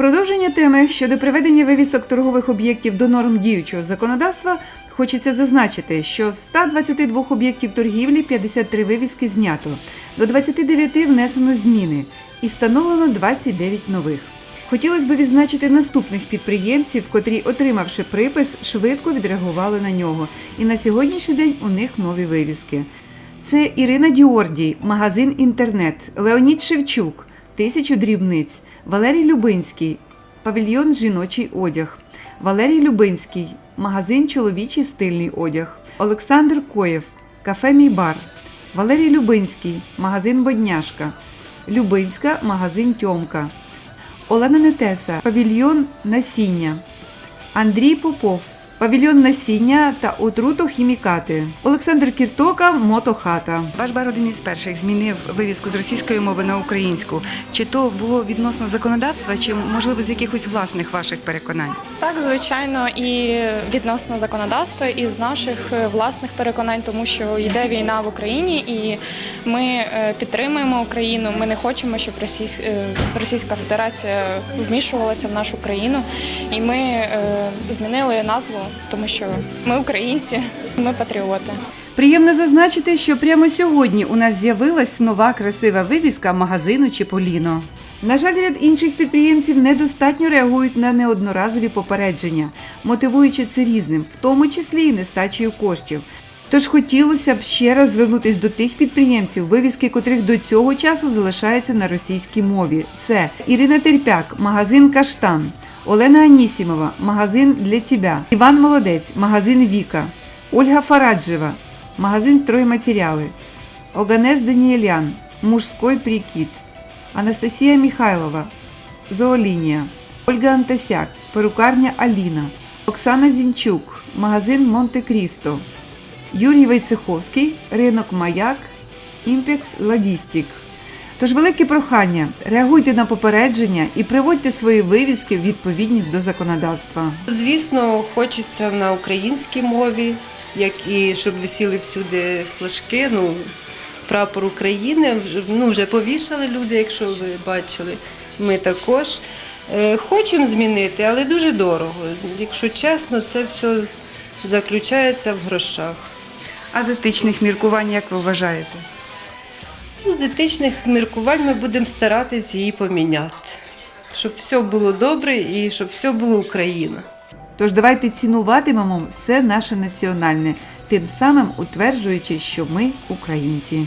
продовження теми щодо приведення вивісок торгових об'єктів до норм діючого законодавства хочеться зазначити, що з 122 об'єктів торгівлі 53 вивіски знято, до 29 внесено зміни і встановлено 29 нових. Хотілося б відзначити наступних підприємців, котрі, отримавши припис, швидко відреагували на нього. І на сьогоднішній день у них нові вивіски. Це Ірина Діордій, магазин інтернет, Леонід Шевчук, тисячу дрібниць, Валерій Любинський, павільйон жіночий одяг, Валерій Любинський, магазин чоловічий стильний одяг, Олександр Коєв, кафе Мій бар, Валерій Любинський, магазин Бодняшка, Любинська, магазин Тьомка, Олена Нетеса, павільйон Насіння, Андрій Попов, павільйон насіння та отрутохімікати. Олександр Кіртока, мотохата. Ваш бар один із перших змінив вивіску з російської мови на українську. Чи то було відносно законодавства, чи можливо з якихось власних ваших переконань? Так, звичайно, і відносно законодавства, і з наших е, власних переконань, тому що йде війна в Україні, і ми е, підтримуємо Україну. Ми не хочемо, щоб е, Російська Федерація вмішувалася в нашу країну. І ми е, змінили назву, тому що ми українці, ми патріоти. Приємно зазначити, що прямо сьогодні у нас з'явилась нова красива вивіска магазину Чіполіно. На жаль, ряд інших підприємців недостатньо реагують на неодноразові попередження, мотивуючи це різним, в тому числі і нестачею коштів. Тож хотілося б ще раз звернутися до тих підприємців, вивіски котрих до цього часу залишаються на російській мові. Це Ірина Терпяк, магазин Каштан, Олена Анісімова, магазин для тебе, Іван Молодець, магазин Віка, Ольга Фараджева, магазин «Стройматеріали», Оганес Даніелян, мужской прикид, Анастасія Михайлова, Зоолінія, Ольга Антасяк, перукарня Аліна, Оксана Зінчук, магазин Монте-Крісто, Юрій Войцеховський, ринок Маяк, Імпекс Логістік. Тож велике прохання, реагуйте на попередження і приводьте свої вивіски в відповідність до законодавства. Звісно, хочеться на українській мові, як і щоб висіли всюди флажки. Ну, прапор України вже, ну, вже повішали люди, якщо ви бачили. Ми також Е, хочемо змінити, але дуже дорого. Якщо чесно, це все заключається в грошах. А з етичних міркувань, як ви вважаєте? Ну, з етичних міркувань ми будемо старатися її поміняти, щоб все було добре і щоб все було Україна. Тож давайте цінуватимемо все наше національне, тим самим утверджуючи, що ми українці.